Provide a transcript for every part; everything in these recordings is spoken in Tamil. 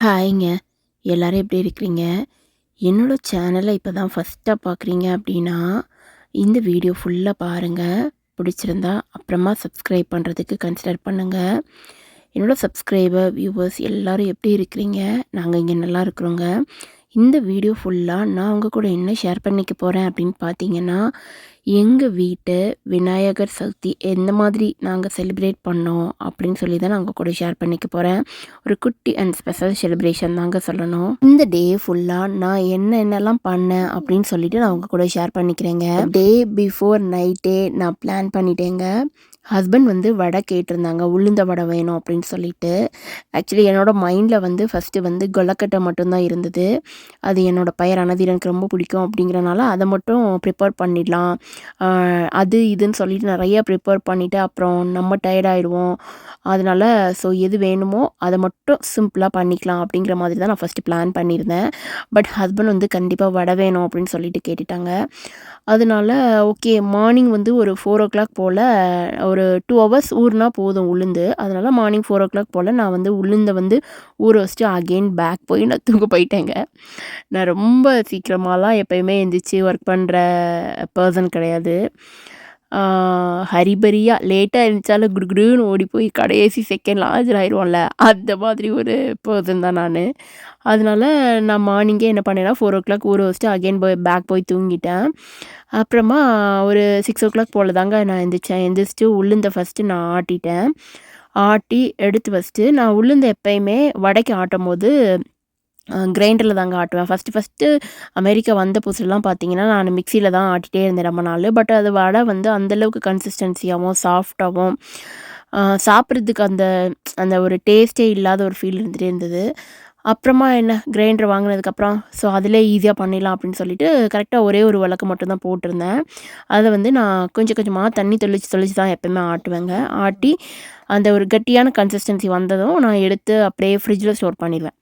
ஹாய்ங்க. எல்லாரும் எப்படி இருக்கிறீங்க? என்னோட சேனலை இப்போ தான் ஃபஸ்ட்டாக பார்க்குறீங்க அப்படின்னா இந்த வீடியோ ஃபுல்லாக பாருங்கள் பிடிச்சிருந்தா அப்புறமா சப்ஸ்கிரைப் பண்ணுறதுக்கு கன்சிடர் பண்ணுங்கள் என்னோடய சப்ஸ்கிரைபர் வியூவர்ஸ் எல்லோரும் எப்படி இருக்கிறீங்க? நாங்கள் இங்கே நல்லா இருக்கிறோங்க. இந்த வீடியோ ஃபுல்லாக நான் உங்கள் கூட என்ன ஷேர் பண்ணிக்க போகிறேன் அப்படின்னு பார்த்தீங்கன்னா எங்கள் வீட்டு விநாயகர் சதுர்த்தி எந்த மாதிரி நாங்கள் செலிப்ரேட் பண்ணோம் அப்படின்னு சொல்லி தான் நான் உங்கள் கூட ஷேர் பண்ணிக்க போகிறேன் ஒரு குட்டி அண்ட் ஸ்பெஷல் செலிப்ரேஷன் தாங்க சொல்லணும். இந்த டே ஃபுல்லாக நான் என்ன என்னெல்லாம் பண்ணேன் அப்படின்னு சொல்லிட்டு நான் உங்கள் கூட ஷேர் பண்ணிக்கிறேங்க. டே பிஃபோர் நைட்டே நான் பிளான் பண்ணிட்டேங்க. ஹஸ்பண்ட் வந்து வடை கேட்டிருந்தாங்க உளுந்த வடை வேணும் அப்படின்னு சொல்லிட்டு. ஆக்சுவலி என்னோடய மைண்டில் வந்து ஃபஸ்ட்டு வந்து கொல்லக்கட்டை மட்டும்தான் இருந்தது. அது என்னோடய பெயர் அனதீர் எனக்கு ரொம்ப பிடிக்கும் அப்படிங்கிறனால அதை மட்டும் ப்ரிப்பேர் பண்ணிடலாம். அது இதுன்னு சொல்லிட்டு நிறைய ப்ரிப்பேர் பண்ணிவிட்டு அப்புறம் நம்ம டயர்டாயிடுவோம் அதனால் ஸோ எது வேணுமோ அதை மட்டும் சிம்பிளாக பண்ணிக்கலாம் அப்படிங்கிற மாதிரி தான் நான் ஃபஸ்ட்டு பிளான் பண்ணியிருந்தேன். பட் ஹஸ்பண்ட் வந்து கண்டிப்பாக வடை வேணும் அப்படின்னு சொல்லிட்டு கேட்டுட்டாங்க. அதனால ஓகே மார்னிங் வந்து ஒரு ஃபோர் ஓ கிளாக் போல் ஒரு ஒரு டூ ஹவர்ஸ் ஊறுனா போதும் உளுந்து. அதனால் மார்னிங் ஃபோர் ஓ கிளாக் போல் நான் வந்து உளுந்தை வந்து ஊற வச்சுட்டு அகெயின் பேக் போய் நான் தூங்க போயிட்டேங்க. நான் ரொம்ப சீக்கிரமாலாம் எப்போயுமே எழுந்திரிச்சி ஒர்க் பண்ணுற பர்சன் கிடையாது. ஹரிபரியாக லேட்டாக எழுந்திரிச்சாலும் குடுகுடுன்னு ஓடி போய் கடைசி செகண்டில் ஆயிடுவோம்ல அந்த மாதிரி ஒரு பர்சன் தான் நான் அதனால நான் மார்னிங்கே என்ன பண்ணேன்னா ஃபோர் ஓ கிளாக் ஊற வச்சுட்டு அகெயின் போய் பேக் போய் தூங்கிட்டேன் அப்புறமா ஒரு சிக்ஸ் ஓ கிளாக் போல் தாங்க நான் எழுந்திரிச்சேன் எழுந்திரிச்சிட்டு உளுந்த ஃபஸ்ட்டு நான் ஆட்டிட்டேன் ஆட்டி எடுத்து வச்சுட்டு நான் உளுந்த எப்பயுமே வடைக்கு ஆட்டும் போது கிரைண்டரில் தாங்க ஆட்டுவேன். ஃபஸ்ட்டு ஃபஸ்ட்டு அமெரிக்கா வந்த புதுசுலாம் பார்த்தீங்கன்னா நான் மிக்சியில் தான் ஆட்டிகிட்டே இருந்தேன் ரொம்ப நாள். பட் அது வடை வந்து அந்தளவுக்கு கன்சிஸ்டன்சியாகவும் சாஃப்டாகவும் சாப்பிட்றதுக்கு அந்த அந்த ஒரு டேஸ்ட்டே இல்லாத ஒரு ஃபீல் இருந்துகிட்டே இருந்தது. அப்புறமா என்ன கிரைண்டர் வாங்கினதுக்கப்புறம் ஸோ அதிலே ஈஸியாக பண்ணிடலாம் அப்படின்னு சொல்லிட்டு கரெக்டாக ஒரே ஒரு விளக்கு மட்டும்தான் போட்டிருந்தேன். அதை வந்து நான் கொஞ்சம் கொஞ்சமாக தண்ணி தெளித்து தெளித்து தான் எப்போயுமே ஆட்டுவேங்க. ஆட்டி அந்த ஒரு கட்டியான கன்சிஸ்டன்சி வந்ததும் நான் எடுத்து அப்படியே ஃப்ரிட்ஜில் ஸ்டோர் பண்ணிடுவேன்.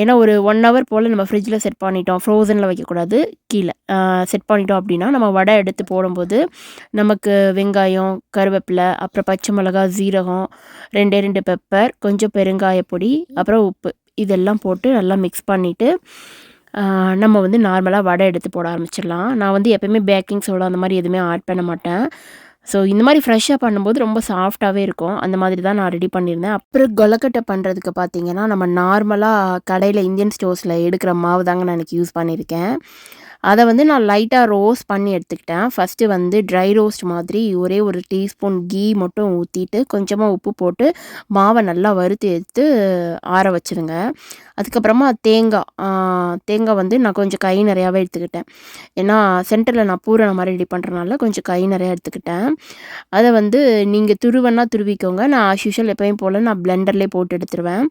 ஏன்னா ஒரு ஒன் ஹவர் போல் நம்ம ஃப்ரிட்ஜில் செட் பண்ணிட்டோம். ஃப்ரோசனில் வைக்கக்கூடாது கீழே. செட் பண்ணிட்டோம் அப்படின்னா நம்ம வடை எடுத்து போடும்போது நமக்கு வெங்காயம் கருவேப்பிலை அப்புறம் பச்சை மிளகா ஜீரகம் ரெண்டே ரெண்டு பெப்பர் கொஞ்சம் பெருங்காயப்பொடி அப்புறம் உப்பு. இதெல்லாம் போட்டு நல்லா மிக்ஸ் பண்ணிவிட்டு நம்ம வந்து நார்மலாக வடை எடுத்து போட ஆரம்பிச்சிடலாம். நான் வந்து எப்போயுமே பேக்கிங் சோடா அந்த மாதிரி எதுவுமே ஆட் பண்ண மாட்டேன். ஸோ இந்த மாதிரி ஃப்ரெஷ்ஷாக பண்ணும்போது ரொம்ப சாஃப்டாகவே இருக்கும். அந்த மாதிரி தான் நான் ரெடி பண்ணியிருந்தேன். அப்புறம் கொலக்கட்டை பண்ணுறதுக்கு பார்த்தீங்கன்னா நம்ம நார்மலாக கடையில் இந்தியன் ஸ்டோர்ஸில் எடுக்கிற மாவு தாங்க நான் எனக்கு யூஸ் பண்ணியிருக்கேன். அதை வந்து நான் லைட்டாக ரோஸ்ட் பண்ணி எடுத்துக்கிட்டேன். ஃபஸ்ட்டு வந்து ட்ரை ரோஸ்ட் மாதிரி ஒரே ஒரு டீஸ்பூன் கீ மட்டும் ஊற்றிட்டு கொஞ்சமாக உப்பு போட்டு மாவை நல்லா வறுத்து எடுத்து ஆற வச்சுருங்க. அதுக்கப்புறமா தேங்காய் தேங்காய் வந்து நான் கொஞ்சம் கை நிறையாவே எடுத்துக்கிட்டேன். ஏன்னா சென்டரில் நான் பூரண மாதிரி ரெடி பண்ணுறனால கொஞ்சம் கை நிறையா எடுத்துக்கிட்டேன். அதை வந்து நீங்கள் துருவன்னா துருவிக்கோங்க. நான் ஆஸ் யூஷுவல் எப்பயும் போல் நான் பிளெண்டர்லேயே போட்டு எடுத்துருவேன்.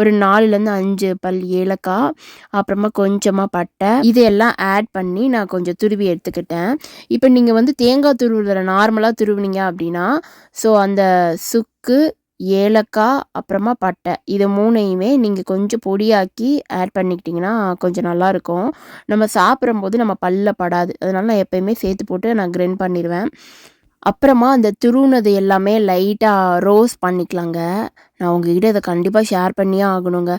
ஒரு நாலுலேருந்து அஞ்சு பல் ஏலக்காய் அப்புறமா கொஞ்சமாக பட்டை. இதையெல்லாம் ஆட் பண்ணி நான் கொஞ்சம் துருவி எடுத்துக்கிட்டேன். இப்போ நீங்கள் வந்து தேங்காய் துருவுறத நார்மலாக துருவினீங்க அப்படின்னா ஸோ அந்த சுக்கு ஏலக்காய் அப்புறமா பட்டை இது மூணையுமே நீங்கள் கொஞ்சம் பொடியாக்கி ஆட் பண்ணிக்கிட்டிங்கன்னா கொஞ்சம் நல்லாயிருக்கும். நம்ம சாப்பிடும்போது நம்ம பல்ல படாது. அதனால நான் எப்போயுமே சேர்த்து போட்டு நான் கிரைண்ட் பண்ணிடுவேன் அப்புறமா அந்த துருவுனது எல்லாமே லைட்டாக ரோஸ் பண்ணிக்கலாங்க. நான் உங்ககிட்ட இதை கண்டிப்பாக ஷேர் பண்ணியே ஆகணுங்க.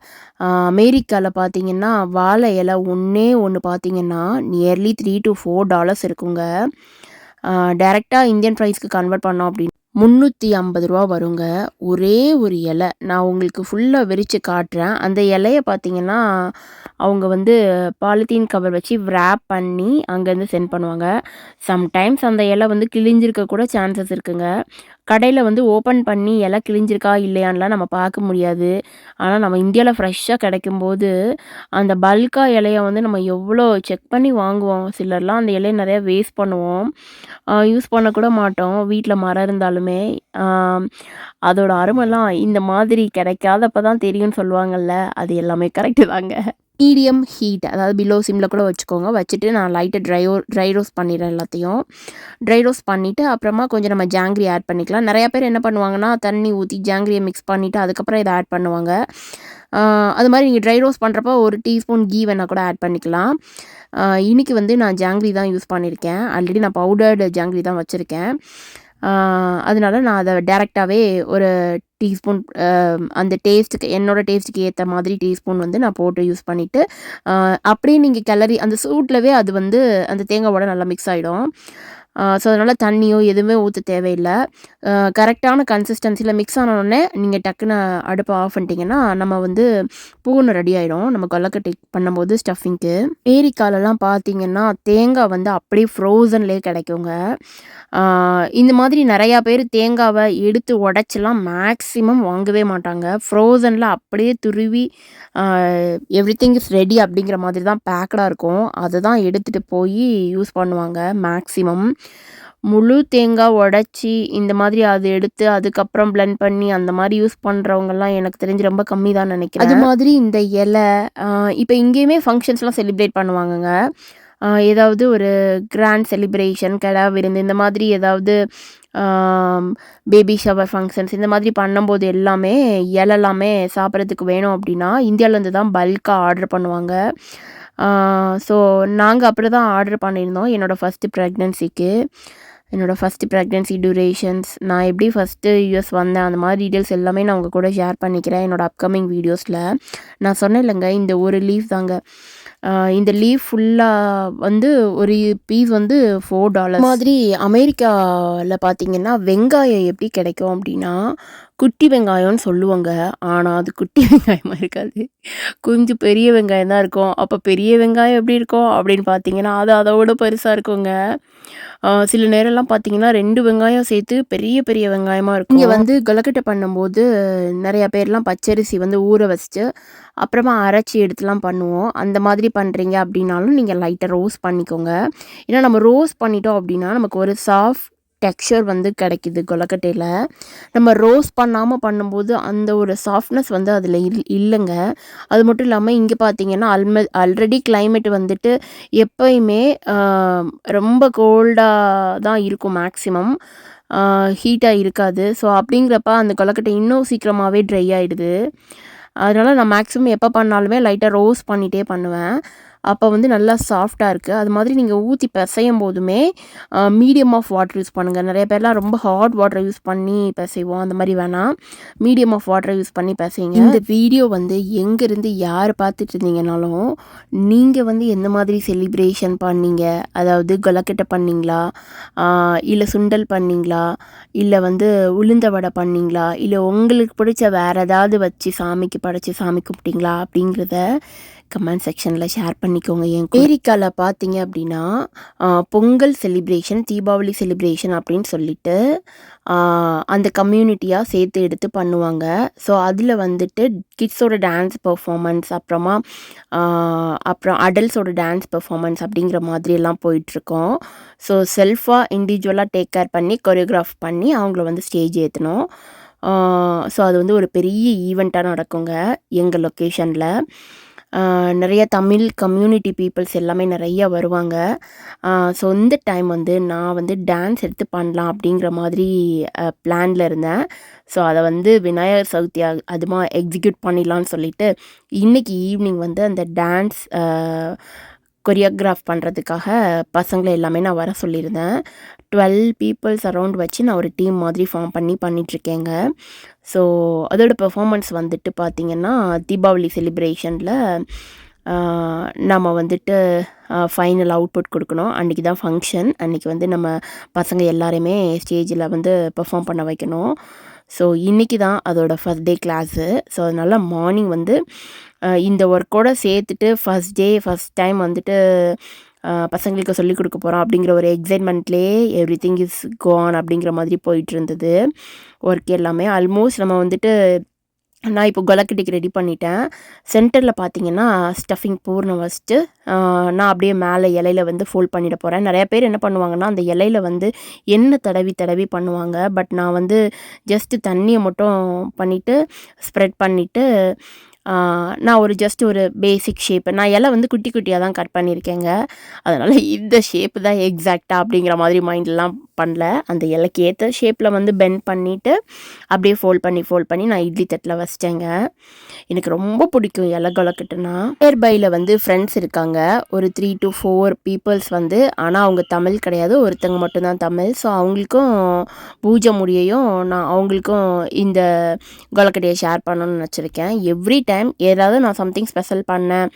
அமெரிக்காவில் பார்த்தீங்கன்னா வாழை இலை ஒன்றே ஒன்று பார்த்தீங்கன்னா nearly three to four dollars இருக்குங்க. டேரெக்டாக இந்தியன் ப்ரைஸ்க்கு கன்வெர்ட் பண்ணோம் அப்படின்னு முந்நூற்றி ஐம்பது ரூபா வருங்க. ஒரே ஒரு இலை. நான் உங்களுக்கு ஃபுல்லாக விரித்து காட்டுறேன். அந்த இலையை பார்த்தீங்கன்னா அவங்க வந்து பாலித்தீன் கவர் வச்சு ரேப் பண்ணி அங்கேருந்து சென்ட் பண்ணுவாங்க. சம்டைம்ஸ் அந்த இலை வந்து கிழிஞ்சிருக்க கூட சான்சஸ் இருக்குங்க. கடையில் வந்து ஓப்பன் பண்ணி இலை கிழிஞ்சிருக்கா இல்லையான்லாம் நம்ம பார்க்க முடியாது. ஆனால் நம்ம இந்தியாவில் ஃப்ரெஷ்ஷாக கிடைக்கும்போது அந்த பல்காக இலையை வந்து நம்ம எவ்வளோ செக் பண்ணி வாங்குவோம். சிலர்லாம் அந்த இலையை நிறையா வேஸ்ட் பண்ணுவோம். யூஸ் பண்ணக்கூட மாட்டோம். வீட்டில் மரம் இருந்தாலுமே. அதோட அருமைலாம் இந்த மாதிரி கிடைக்காதப்ப தான் தெரியும்னு சொல்லுவாங்கள்ல அது எல்லாமே கரெக்டு தாங்க. மீடியம் ஹீட் அதாவது பிலோ சிம்மில் கூட வச்சுக்கோங்க. வச்சுட்டு நான் லைட்டாக ட்ரை ட்ரை ரோஸ்ட் பண்ணிடுறேன் எல்லாத்தையும். ட்ரை ரோஸ்ட் பண்ணிவிட்டு அப்புறமா கொஞ்சம் நம்ம ஜாங்கிரி ஆட் பண்ணிக்கலாம். நிறையா பேர் என்ன பண்ணுவாங்கன்னா தண்ணி ஊற்றி ஜாங்கிரியை மிக்ஸ் பண்ணிவிட்டு அதுக்கப்புறம் இதை ஆட் பண்ணுவாங்க. அது மாதிரி நீங்கள் ட்ரை ரோஸ்ட் பண்ணுறப்போ ஒரு டீஸ்பூன் கீ வேணால் கூட ஆட் பண்ணிக்கலாம். இன்றைக்கி வந்து நான் ஜாங்கிரி தான் யூஸ் பண்ணியிருக்கேன் ஆல்ரெடி நான் பவுடர்டு ஜாங்கிரி தான் வச்சுருக்கேன். அதனால நான் அதை டேரெக்டாகவே ஒரு டீஸ்பூன் அந்த டேஸ்ட்டுக்கு என்னோடய டேஸ்ட்டுக்கு ஏற்ற மாதிரி டீஸ்பூன் வந்து நான் போட்டு யூஸ் பண்ணிவிட்டு அப்படியே நீங்கள் கிளறி அந்த சூட்லவே அது வந்து அந்த தேங்காவோட நல்லா மிக்ஸ் ஆகிடும் ஸோ அதனால் தண்ணியோ எதுவுமே ஊற்ற தேவையில்லை கரெக்டான கன்சிஸ்டன்சியில் மிக்ஸ் ஆனோடனே நீங்கள் டக்குன்னு அடுப்பை ஆஃப் பண்ணிட்டீங்கன்னா, நம்ம வந்து பூனை ரெடி ஆகிடும் நம்ம கொல்லக்கட்டி பண்ணும்போது ஸ்டஃபிங்க்கு. ஏரிக்காலெல்லாம் பார்த்தீங்கன்னா, தேங்காய் வந்து அப்படியே ஃப்ரோசன்லேயே கிடைக்குங்க. இந்த மாதிரி நிறையா பேர் தேங்காவை எடுத்து உடச்சிலாம் மேக்ஸிமம் வாங்கவே மாட்டாங்க. ஃப்ரோசனில் அப்படியே துருவி எவ்ரி திங் இஸ் ரெடி அப்படிங்கிற மாதிரி தான் பேக்கடாக இருக்கும். அதை தான் எடுத்துகிட்டு போய் யூஸ் பண்ணுவாங்க மேக்ஸிமம். முழு தேங்காய் உடச்சி இந்த மாதிரி அது எடுத்து அதுக்கப்புறம் பிளெண்ட் பண்ணி அந்த மாதிரி யூஸ் பண்ணுறவங்கலாம் எனக்கு தெரிஞ்சு ரொம்ப கம்மி தான் நினைக்கிறேன் அது மாதிரி இந்த இலை இப்போ இங்கேயுமே ஃபங்க்ஷன்ஸ்லாம் செலிப்ரேட் பண்ணுவாங்கங்க. ஏதாவது ஒரு கிராண்ட் செலிப்ரேஷன், கெடா விருந்து இந்த மாதிரி ஏதாவது பேபி ஷவர் ஃபங்க்ஷன்ஸ் இந்த மாதிரி பண்ணும்போது எல்லாமே இலைலாமே சாப்பிட்றதுக்கு வேணும் அப்படின்னா, இந்தியாவிலேருந்து தான் பல்காக ஆர்டர் பண்ணுவாங்க. ஸோ நாங்கள் அப்படி தான் ஆர்டர் பண்ணியிருந்தோம். என்னோட ஃபர்ஸ்ட்டு பிரெக்னன்சிக்கு. என்னோடய ஃபஸ்ட்டு பிரெக்னன்சி டியூரேஷன்ஸ் நான் எப்படி ஃபர்ஸ்ட்டு யூஎஸ் வந்தேன், அந்த மாதிரி டீட்டெயில்ஸ் எல்லாமே நான் உங்கள் கூட ஷேர் பண்ணிக்கிறேன். என்னோடய அப்கமிங் வீடியோஸில் நான் சொன்னேன் இல்லைங்க இந்த ஒரு லீஃப் தாங்க. இந்த லீஃப் ஃபுல்லாக வந்து ஒரு பீஸ் வந்து ஃபோர் டாலர் மாதிரி அமெரிக்காவில் பார்த்தீங்கன்னா, வெங்காயம் எப்படி கிடைக்கும் அப்படின்னா, குட்டி வெங்காயம்னு சொல்லுவோங்க. ஆனால் அது குட்டி வெங்காயமாக இருக்காது. கொஞ்சம் பெரிய வெங்காயம் தான் இருக்கும். அப்போ பெரிய வெங்காயம் எப்படி இருக்கும் அப்படின்னு பார்த்தீங்கன்னா, அது அதோட பெருசாக இருக்குங்க. சில நேரம்லாம் பார்த்தீங்கன்னா, ரெண்டு வெங்காயம் சேர்த்து பெரிய பெரிய வெங்காயமாக இருக்கும். இங்கே வந்து கொலக்கட்டை பண்ணும்போது நிறையா பேர்லாம் பச்சரிசி வந்து ஊற வச்சுட்டு, அப்புறமா அரைச்சி எடுத்துலாம் பண்ணுவோம். அந்த மாதிரி பண்ணுறீங்க அப்படின்னாலும் நீங்கள் லைட்டாக ரோஸ் பண்ணிக்கோங்க. ஏன்னா நம்ம ரோஸ் பண்ணிட்டோம் அப்படின்னா, நமக்கு ஒரு சாஃப்ட் டெக்ஸ்சர் வந்து கிடைக்கிது கொலக்கட்டையில் நம்ம ரோஸ் பண்ணாமல் பண்ணும்போது அந்த ஒரு சாஃப்ட்னஸ் வந்து அதில் இல் இல்லைங்க அது மட்டும் இல்லாமல் இங்கே பார்த்தீங்கன்னா, அல்மெ ஆல்ரெடி கிளைமேட் வந்துட்டு எப்பயுமே ரொம்ப கோல்டாக தான் இருக்கும் மேக்ஸிமம். ஹீட்டாக இருக்காது. ஸோ அப்படிங்கிறப்ப அந்த கொலக்கட்டை இன்னும் சீக்கிரமாகவே ட்ரை ஆகிடுது அதனால் நான் மேக்ஸிமம் எப்போ பண்ணாலுமே லைட்டாக ரோஸ் பண்ணிகிட்டே பண்ணுவேன். அப்போ வந்து நல்லா சாஃப்டாக இருக்குது அது மாதிரி நீங்கள் ஊற்றி பிசையும் போதுமே மீடியம் ஆஃப் வாட்டர் யூஸ் பண்ணுங்கள் நிறைய பேர்லாம் ரொம்ப ஹாட் வாட்டர் யூஸ் பண்ணி பிசைவோம் அந்த மாதிரி வேணாம். மீடியம் ஆஃப் வாட்டர் யூஸ் பண்ணி பிசைங்க இந்த வீடியோ வந்து எங்கேருந்து யார் பார்த்துட்டு இருந்தீங்கனாலும், நீங்கள் வந்து எந்த மாதிரி செலிப்ரேஷன் பண்ணீங்க? அதாவது கொலக்கட்டை பண்ணீங்களா? இல்லை சுண்டல் பண்ணீங்களா? இல்லை வந்து உளுந்த வடை பண்ணீங்களா? இல்லை உங்களுக்கு பிடிச்ச வேறு ஏதாவது வச்சு சாமிக்கு படைச்சி சாமி கும்பிட்டிங்களா அப்படிங்கிறத கமெண்ட் செக்ஷனில் ஷேர் பண்ணிக்கோங்க என் கூட. பார்த்தீங்க அப்படின்னா, பொங்கல் செலிப்ரேஷன், தீபாவளி செலிப்ரேஷன் அப்படின்னு சொல்லிட்டு, அந்த கம்யூனிட்டியாக சேர்த்து எடுத்து பண்ணுவாங்க. ஸோ அதில் வந்துட்டு கிட்ஸோட டான்ஸ் பர்ஃபாமன்ஸ் அப்புறமா அப்புறம் அடல்ட்ஸோட டான்ஸ் பர்ஃபாமன்ஸ் அப்படிங்கிற மாதிரியெல்லாம் போயிட்டுருக்கோம் ஸோ செல்ஃபாக இண்டிவிஜுவலாக டேக் கேர் பண்ணி கொரியோகிராஃப் பண்ணி அவங்கள வந்து ஸ்டேஜ் ஏத்தணும். ஸோ அது வந்து ஒரு பெரிய ஈவெண்ட்டாக நடக்குங்க எங்கள் லொக்கேஷனில் நிறைய தமிழ் கம்யூனிட்டி பீப்புள்ஸ் எல்லாமே நிறைய வருவாங்க. ஸோ இந்த டைம் வந்து நான் வந்து டான்ஸ் எடுத்து பண்ணலாம் அப்படிங்கிற மாதிரி பிளானில் இருந்தேன். ஸோ அதை வந்து விநாயகர் சதுர்த்தி அதுமா எக்ஸிக்யூட் பண்ணிடலான்னு சொல்லிட்டு, இன்னைக்கு ஈவினிங் வந்து அந்த டான்ஸ் கொரியோகிராஃப் பண்ணுறதுக்காக பசங்களை எல்லாமே நான் வர சொல்லியிருந்தேன். டுவெல் பீப்புள்ஸ் அரவுண்ட் வச்சு நான் ஒரு டீம் மாதிரி ஃபார்ம் பண்ணி பண்ணிகிட்ருக்கேங்க ஸோ அதோட பெர்ஃபார்மன்ஸ் வந்துட்டு பார்த்திங்கன்னா தீபாவளி செலிப்ரேஷனில் நம்ம வந்துட்டு ஃபைனல் அவுட்புட் கொடுக்கணும் அன்றைக்கி தான் ஃபங்க்ஷன் அன்றைக்கி வந்து நம்ம பசங்க எல்லாருமே ஸ்டேஜில் வந்து பெர்ஃபார்ம் பண்ண வைக்கணும். ஸோ இன்றைக்கி தான் அதோட ஃபஸ்ட் டே கிளாஸு. ஸோ அதனால மார்னிங் வந்து இந்த ஒர்க்கோட சேர்த்துட்டு ஃபர்ஸ்ட் டே ஃபர்ஸ்ட் டைம் வந்துட்டு பசங்களுக்கு சொல்லிக் கொடுக்க போகிறோம் அப்படிங்கிற ஒரு எக்ஸைட்மெண்ட்லேயே everything is go on அப்படிங்கிற மாதிரி போயிட்டு இருந்தது ஒர்க் எல்லாமே. ஆல்மோஸ்ட் நம்ம வந்துட்டு நான் இப்போ கொழுக்கட்டைக்கு ரெடி பண்ணிட்டேன். சென்டரில் பார்த்தீங்கன்னா, ஸ்டஃபிங் பூர்ணம் வச்சுட்டு, நான் அப்படியே மேலே இலையில வந்து ஃபோல்ட் பண்ணிட போகிறேன் நிறையா பேர் என்ன பண்ணுவாங்கன்னா, அந்த இலையில வந்து எண்ணெய் தடவி தடவி பண்ணுவாங்க. பட் நான் வந்து ஜஸ்ட்டு தண்ணியை மட்டும் பண்ணிட்டு, ஸ்ப்ரெட் பண்ணிவிட்டு நான் ஒரு ஜஸ்ட் ஒரு பேசிக் ஷேப்பு நான் எல்லாம் வந்து குட்டி குட்டியாக தான் கட் பண்ணியிருக்கேங்க. அதனால் இந்த ஷேப்பு தான் எக்ஸாக்டாக அப்படிங்கிற மாதிரி மைண்ட்லாம் பண்ணல. அந்த இலைக்கு ஏற்ற ஷேப்பில் வந்து பெண்ட் பண்ணிவிட்டு அப்படியே ஃபோல்ட் பண்ணி ஃபோல்ட் பண்ணி நான் இட்லி தட்டில் வச்சிட்டேங்க. எனக்கு ரொம்ப பிடிக்கும் இலை கொலக்கட்டுனா. நியர்பையில் வந்து ஃப்ரெண்ட்ஸ் இருக்காங்க. ஒரு த்ரீ டு ஃபோர் பீப்புள்ஸ் வந்து. ஆனால் அவங்க தமிழ் கிடையாது. ஒருத்தங்க மட்டும்தான் தமிழ். ஸோ அவங்களுக்கும் பூஜை முடியையும் நான் அவங்களுக்கும் இந்த கொலக்கட்டையை ஷேர் பண்ணணும்னு நினச்சிருக்கேன். எவ்ரி டைம் ஏதாவது நான் சம்திங் ஸ்பெஷல் பண்ணேன்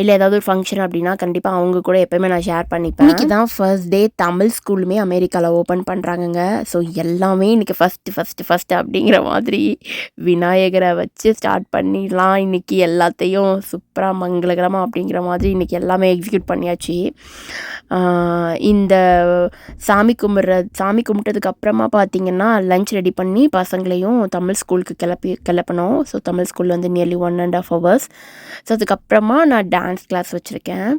இல்லை ஏதாவது ஒரு ஃபங்க்ஷன் அப்படின்னா கண்டிப்பாக அவங்க கூட எப்போயுமே நான் ஷேர் பண்ணிப்பேன். இன்றைக்கி தான் ஃபர்ஸ்ட் டே தமிழ் ஸ்கூலுமே அமெரிக்காவில் ஓப்பன் பண்ணுறாங்கங்க ஸோ எல்லாமே இன்றைக்கி ஃபஸ்ட்டு ஃபஸ்ட்டு ஃபஸ்ட்டு அப்படிங்கிற மாதிரி விநாயகரை வச்சு ஸ்டார்ட் பண்ணிடலாம். இன்றைக்கி எல்லாத்தையும் சூப்பராக மங்களகரமாக அப்படிங்கிற மாதிரி இன்றைக்கி எல்லாமே எக்ஸிக்யூட் பண்ணியாச்சு. இந்த சாமி கும்பிட்ற சாமி கும்பிட்டதுக்கு அப்புறமா பார்த்தீங்கன்னா லஞ்ச் ரெடி பண்ணி பசங்களையும் தமிழ் ஸ்கூலுக்கு கிளப்பி கிளப்பணும் ஸோ தமிழ் ஸ்கூலில் வந்து nearly one and half hours so அதுக்கப்புறமா நான் டான்ஸ் கிளாஸ் வச்சுருக்கேன்.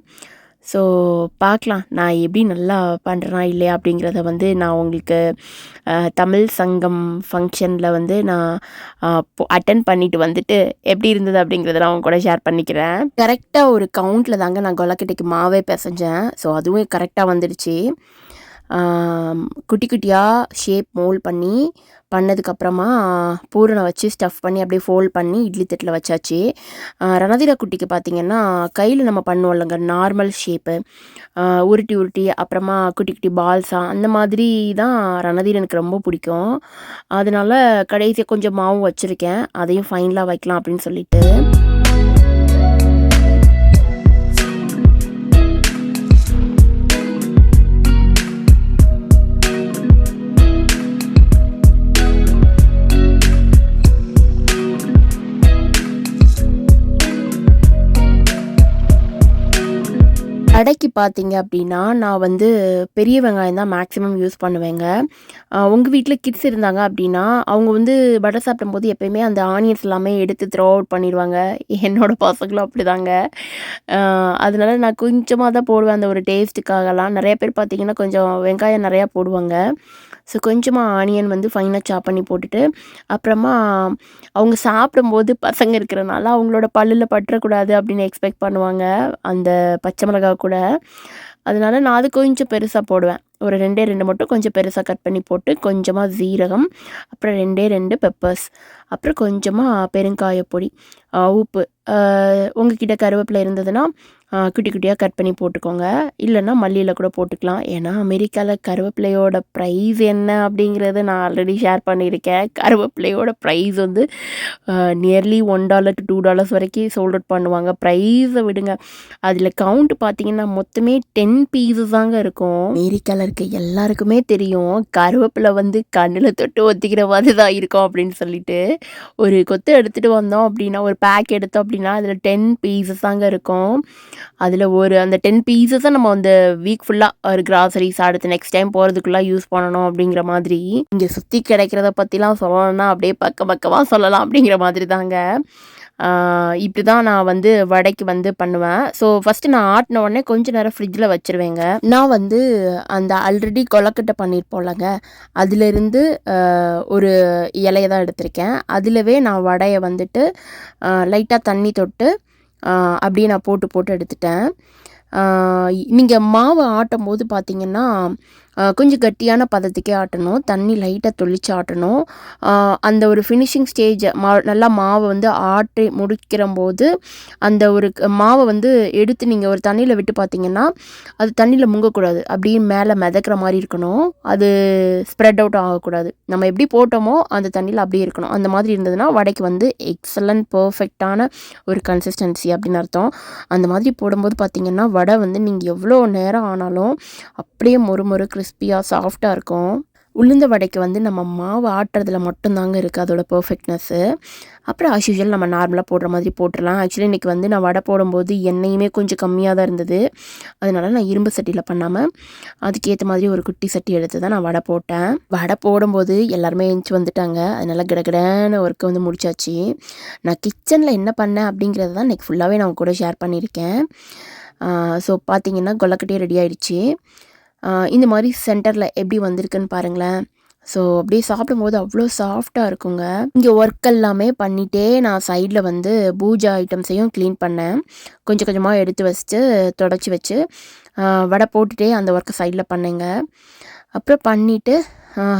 ஸோ பார்க்கலாம். நான் எப்படி நல்லா பண்ணுறேனா இல்லையா அப்படிங்கிறத வந்து நான் உங்களுக்கு தமிழ் சங்கம் ஃபங்க்ஷனில் வந்து நான் அட்டன் பண்ணிட்டு வந்துட்டு எப்படி இருந்தது அப்படிங்கிறத நான் அவங்க கூட ஷேர் பண்ணிக்கிறேன். கரெக்டாக ஒரு கவுண்டில் தாங்க நான் கொலக்கட்டைக்கு மாவே பிசைஞ்சேன். ஸோ அதுவும் கரெக்டாக வந்துடுச்சு. குட்டி குட்டியாக ஷேப் மோல்ட் பண்ணி பண்ணதுக்கப்புறமா பூரணை வச்சு ஸ்டஃப் பண்ணி அப்படியே ஃபோல்ட் பண்ணி இட்லி தட்டில் வச்சாச்சு. ரணதீர குட்டிக்கு பார்த்திங்கன்னா கையில் நம்ம பண்ணுவோம் இல்லைங்க நார்மல் ஷேப்பு உருட்டி உருட்டி அப்புறமா குட்டி குட்டி பால்ஸா அந்த மாதிரி தான் ரணதீர் எனக்கு ரொம்ப பிடிக்கும். அதனால கடைசியாக கொஞ்சம் மாவும் வச்சுருக்கேன். அதையும் ஃபைனலாக வைக்கலாம் அப்படின்னு சொல்லிட்டு. கடைக்கு பார்த்தீங்க அப்படின்னா நான் வந்து பெரிய வெங்காயம் தான் மேக்ஸிமம் யூஸ் பண்ணுவேங்க. உங்கள் வீட்டில் கிட்ஸ் இருந்தாங்க அப்படின்னா அவங்க வந்து வடை சாப்பிடும்போது எப்போயுமே அந்த ஆனியன்ஸ் எல்லாமே எடுத்து த்ரோ அவுட் பண்ணிடுவாங்க. என்னோடய பசங்களும் அப்படி தாங்க அதனால நான் கொஞ்சமாக தான் போடுவேன் அந்த ஒரு டேஸ்ட்டுக்காகலாம் நிறைய பேர் பார்த்தீங்கன்னா கொஞ்சம் வெங்காயம் நிறையா போடுவாங்க. ஸோ கொஞ்சமாக ஆனியன் வந்து ஃபைனாக சாப் பண்ணி போட்டுட்டு அப்புறமா அவங்க சாப்பிடும்போது பசங்க இருக்கிறனால அவங்களோட பல்லில் பற்றக்கூடாது அப்படின்னு எக்ஸ்பெக்ட் பண்ணுவாங்க அந்த பச்சை மிளகா கூட. அதனால நான் அது கொஞ்சம் பெருசாக போடுவேன். ஒரு ரெண்டே ரெண்டு மட்டும் கொஞ்சம் பெருசாக கட் பண்ணி போட்டு கொஞ்சமாக ஜீரகம் அப்புறம் ரெண்டே ரெண்டு பெப்பர்ஸ் அப்புறம் கொஞ்சமாக பெருங்காய பொடி உப்பு. உங்ககிட்ட கருவேப்பிலை இருந்ததுன்னா குட்டி குட்டியாக கட் பண்ணி போட்டுக்கோங்க. இல்லைன்னா மல்லியில் கூட போட்டுக்கலாம். ஏன்னா அமெரிக்காவில் கருவேப்பிலையோட ப்ரைஸ் என்ன அப்படிங்கிறத நான் ஆல்ரெடி ஷேர் பண்ணியிருக்கேன். கருவேப்பிலையோட ப்ரைஸ் வந்து nearly one dollar to two dollars வரைக்கும் சோல்ட் அவுட் பண்ணுவாங்க. ப்ரைஸை விடுங்க. அதில் கவுண்ட் பார்த்தீங்கன்னா மொத்தமே டென் பீஸஸ் தாங்க இருக்கும். அமெரிக்காவில் இருக்க எல்லாருக்குமே தெரியும். கருவேப்பிலை வந்து கண்ணில் தொட்டு ஒத்திக்கிற மாதிரி தான் இருக்கும் அப்படின்னு சொல்லிட்டு. ஒரு கொத்து எடுத்துகிட்டு வந்தோம் அப்படின்னா ஒரு பேக் எடுத்தோம் அப்படின்னா அதில் டென் பீஸஸ் தாங்க இருக்கும். அதில் ஒரு அந்த டென் பீஸஸை நம்ம அந்த வீக் ஃபுல்லாக ஒரு கிராசரிஸ் அடுத்து நெக்ஸ்ட் டைம் போகிறதுக்குள்ளே யூஸ் பண்ணணும் அப்படிங்கிற மாதிரி. இங்கே சுற்றி கிடைக்கிறத பற்றிலாம் சொல்லணும்னா அப்படியே பக்க பக்கமாக சொல்லலாம் அப்படிங்கிற மாதிரி தாங்க. இப்படி தான் நான் வந்து வடைக்கு வந்து பண்ணுவேன். ஸோ ஃபஸ்ட்டு நான் ஆட்டின உடனே கொஞ்ச நேரம் ஃப்ரிட்ஜில் வச்சுருவேங்க. நான் வந்து அந்த ஆல்ரெடி கொலக்கட்டை பண்ணியிருப்போம்லங்க அதிலிருந்து ஒரு இலையை தான் எடுத்திருக்கேன். அதிலவே நான் வடையை வந்துட்டு லைட்டாக தண்ணி தொட்டு அப்படியே நான் போட்டு போட்டு எடுத்துட்டேன். நீங்கள் மாவு ஆட்டும் போது பார்த்தீங்கன்னா கொஞ்சம் கட்டியான பதத்துக்கே ஆட்டணும் தண்ணி லைட்டாக தொளிச்சு ஆட்டணும். அந்த ஒரு ஃபினிஷிங் ஸ்டேஜ் மா நல்லா மாவை வந்து ஆட்டி முடிக்கிற போது அந்த ஒரு மாவை வந்து எடுத்து நீங்கள் ஒரு தண்ணியில் விட்டு பார்த்தீங்கன்னா அது தண்ணியில் முங்கக்கூடாது. அப்படியே மேலே மிதக்கிற மாதிரி இருக்கணும். அது ஸ்ப்ரெட் அவுட் ஆகக்கூடாது. நம்ம எப்படி போட்டோமோ அந்த தண்ணியில் அப்படியே இருக்கணும். அந்த மாதிரி இருந்ததுன்னா வடைக்கு வந்து எக்ஸலண்ட் பர்ஃபெக்டான ஒரு கன்சிஸ்டன்சி அப்படின்னு அர்த்தம். அந்த மாதிரி போடும்போது பார்த்தீங்கன்னா வடை வந்து நீங்கள் எவ்வளோ நேரம் ஆனாலும் அப்படியே மொறு மொறு கிறிஸ் கிறிஸ்பியாக சாஃப்டாக இருக்கும். உளுந்த வடைக்கு வந்து நம்ம மாவு ஆட்டுறதுல மட்டும்தாங்க இருக்குது அதோட பர்ஃபெக்ட்னஸ்ஸு அப்புறம் ஆஸ் யூஷுவல் நம்ம நார்மலாக போடுற மாதிரி போட்டுடலாம் ஆக்சுவலி இன்றைக்கி வந்து நான் வடை போடும்போது எண்ணெயுமே கொஞ்சம் கம்மியாக தான் இருந்தது. அதனால நான் இரும்பு சட்டியில் பண்ணாமல் அதுக்கேற்ற மாதிரி ஒரு குட்டி சட்டி எடுத்து தான் நான் வடை போட்டேன். வடை போடும்போது எல்லாருமே எழுந்து வந்துட்டாங்க. அதனால் கிடகிடன்னு ஒர்க்கை வந்து முடிச்சாச்சு. நான் கிச்சனில் என்ன பண்ணேன் அப்படிங்கிறத தான் இன்றைக்கி ஃபுல்லாகவே நான் கூட ஷேர் பண்ணியிருக்கேன். ஸோ பார்த்தீங்கன்னா கொல்லக்கட்டையே ரெடி ஆகிடுச்சு இந்த மாதிரி சென்டரில் எப்படி வந்திருக்குன்னு பாருங்களேன். ஸோ அப்படியே சாப்பிடும்போது அவ்வளோ சாஃப்டாக இருக்குங்க. இங்கே ஒர்க் எல்லாமே பண்ணிகிட்டே நான் சைடில் வந்து பூஜா ஐட்டம்ஸையும் க்ளீன் பண்ணேன். கொஞ்சம் கொஞ்சமாக எடுத்து வச்சுட்டு தொடச்சி வச்சு வடை போட்டுகிட்டே அந்த ஒர்க்கை சைடில் பண்ணேங்க. அப்புறம் பண்ணிவிட்டு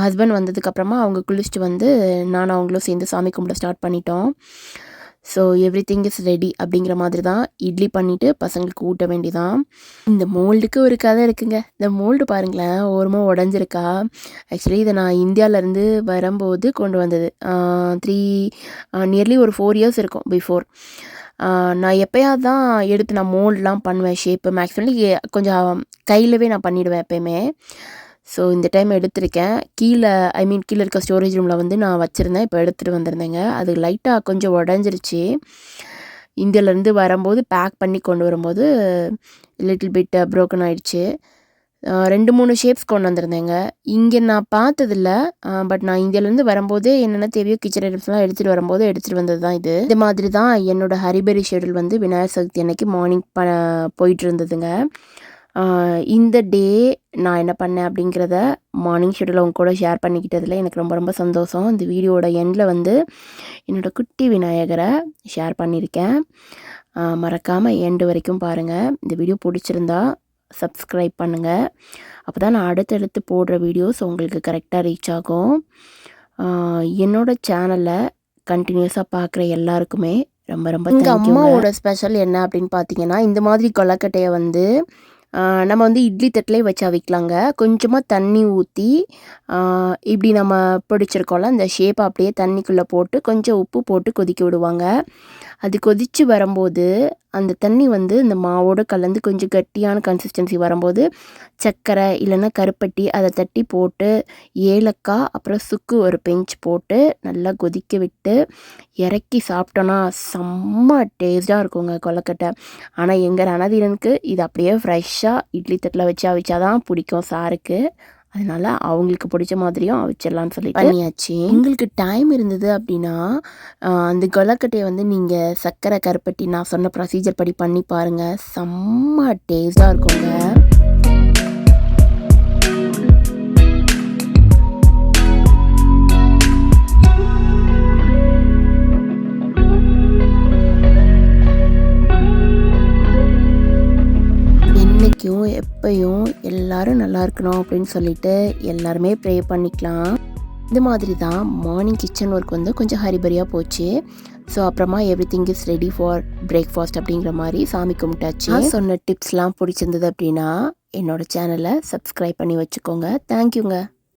ஹஸ்பண்ட் வந்ததுக்கப்புறமா அவங்க குளிச்சுட்டு வந்து நானும் அவங்களும் சேர்ந்து சாமி கும்பிட ஸ்டார்ட் பண்ணிட்டோம். So everything is ready அப்படிங்கிற மாதிரி தான் இட்லி பண்ணிவிட்டு பசங்களுக்கு ஊட்ட வேண்டிதான் இந்த மோல்டுக்கு ஒரு கதை இருக்குங்க. இந்த மோல்டு பாருங்களேன் ஓரமாக உடஞ்சிருக்கா. ஆக்சுவலி இதை நான் இந்தியாவிலேருந்து வரும்போது கொண்டு வந்தது. த்ரீ நியர்லி ஒரு ஃபோர் இயர்ஸ் இருக்கும் பிஃபோர் நான் எப்போயாவது தான் எடுத்து நான் மோல்டெலாம் பண்ணுவேன் ஷேப்பு மேக்ஸிமம் கொஞ்சம் கையிலவே நான் பண்ணிவிடுவேன் எப்பயுமே. ஸோ இந்த டைம் எடுத்திருக்கேன். கீழே ஐ மீன் கீழே இருக்க ஸ்டோரேஜ் ரூமில் வந்து நான் வச்சுருந்தேன். இப்போ எடுத்துகிட்டு வந்திருந்தேங்க. அது லைட்டாக கொஞ்சம் உடஞ்சிருச்சு. இந்தியாவிலேருந்து வரும்போது பேக் பண்ணி கொண்டு வரும்போது லிட்டில் பிட் ப்ரோக்கன் ஆகிடுச்சு ரெண்டு மூணு ஷேப்ஸ் கொண்டு வந்திருந்தேங்க. இங்கே நான் பார்த்ததில்ல. பட் நான் இந்தியாவிலேருந்து வரும்போதே என்னென்ன தேவையோ கிச்சன் ஐட்டம்ஸ்லாம் எடுத்துகிட்டு வரும்போது எடுத்துகிட்டு வந்தது தான் இது இந்த மாதிரி தான் என்னோட ஹரிபரி ஷெடியூல் வந்து விநாயகர் சதுர்த்தி அன்னைக்கு மார்னிங் ப போயிட்டு இருந்ததுங்க. இந்த டே நான் என்ன பண்ணேன் அப்படிங்கிறத மார்னிங் ஷெடியூல் அவங்க கூட ஷேர் பண்ணிக்கிட்டதில் எனக்கு ரொம்ப ரொம்ப சந்தோஷம். இந்த வீடியோட எண்டில் வந்து என்னோடய குட்டி விநாயகரை ஷேர் பண்ணியிருக்கேன். மறக்காமல் எண்டு வரைக்கும் பாருங்கள் இந்த வீடியோ பிடிச்சிருந்தா சப்ஸ்கிரைப் பண்ணுங்கள் அப்போ தான் நான் அடுத்தடுத்து போடுற வீடியோஸ் உங்களுக்கு கரெக்டாக ரீச் ஆகும். ஆஹ் என்னோட சேனலை கண்டினியூஸாக பார்க்குற எல்லாருக்குமே ரொம்ப ரொம்ப எங்கள் அம்மாவோட ஸ்பெஷல் என்ன அப்படின்னு பார்த்தீங்கன்னா இந்த மாதிரி கொலக்கட்டையை வந்து நம்ம வந்து இட்லி தட்டிலே வச்சு அவிக்கலாங்க. கொஞ்சமாக தண்ணி ஊற்றி இப்படி நம்ம பிடிச்சிருக்கோம்ல அந்த ஷேப்பை அப்படியே தண்ணிக்குள்ளே போட்டு கொஞ்சம் உப்பு போட்டு கொதிக்க விடுவாங்க. அது கொதித்து வரும்போது அந்த தண்ணி வந்து இந்த மாவோடு கலந்து கொஞ்சம் கட்டியான கன்சிஸ்டன்சி வரும்போது சர்க்கரை இல்லைன்னா கருப்பட்டி அதை தட்டி போட்டு ஏலக்காய் அப்புறம் சுக்கு ஒரு பெஞ்ச் போட்டு நல்லா கொதிக்க விட்டு இறக்கி சாப்பிட்டோன்னா செம்ம டேஸ்ட்டாக இருக்குங்க கொலக்கட்டை ஆனால் எங்கள் ரணதீரனுக்கு இது அப்படியே ஃப்ரெஷ்ஷாக இட்லி தட்டில் வச்சு அவிச்சாதான் பிடிக்கும் சாருக்கு. அதனால அவங்களுக்கு பிடிச்ச மாதிரியும் அவிச்சிடலான்னு சொல்லி பண்ணியாச்சு. உங்களுக்கு டைம் இருந்தது அப்படின்னா அந்த கொலக்கட்டையை வந்து நீங்கள் சர்க்கரை கருப்பட்டி நான் சொன்ன ப்ரொசீஜர் படி பண்ணி பாருங்கள் செம்ம டேஸ்ட்டாக இருக்குங்க. நல்லா இருக்கணும் அப்படின்னு சொல்லிட்டு எல்லாருமே ப்ரே பண்ணிக்கலாம். இந்த மாதிரி தான் மார்னிங் கிச்சன் ஒர்க் வந்து கொஞ்சம் ஹரிபரியாக போச்சு. ஸோ அப்புறமா everything is ready for breakfast அப்படிங்கிற மாதிரி சாமி கும்பிட்டாச்சு. சொன்ன டிப்ஸ்லாம் பிடிச்சிருந்தது அப்படின்னா என்னோட சேனலை சப்ஸ்கிரைப் பண்ணி வச்சுக்கோங்க. தேங்க்யூங்க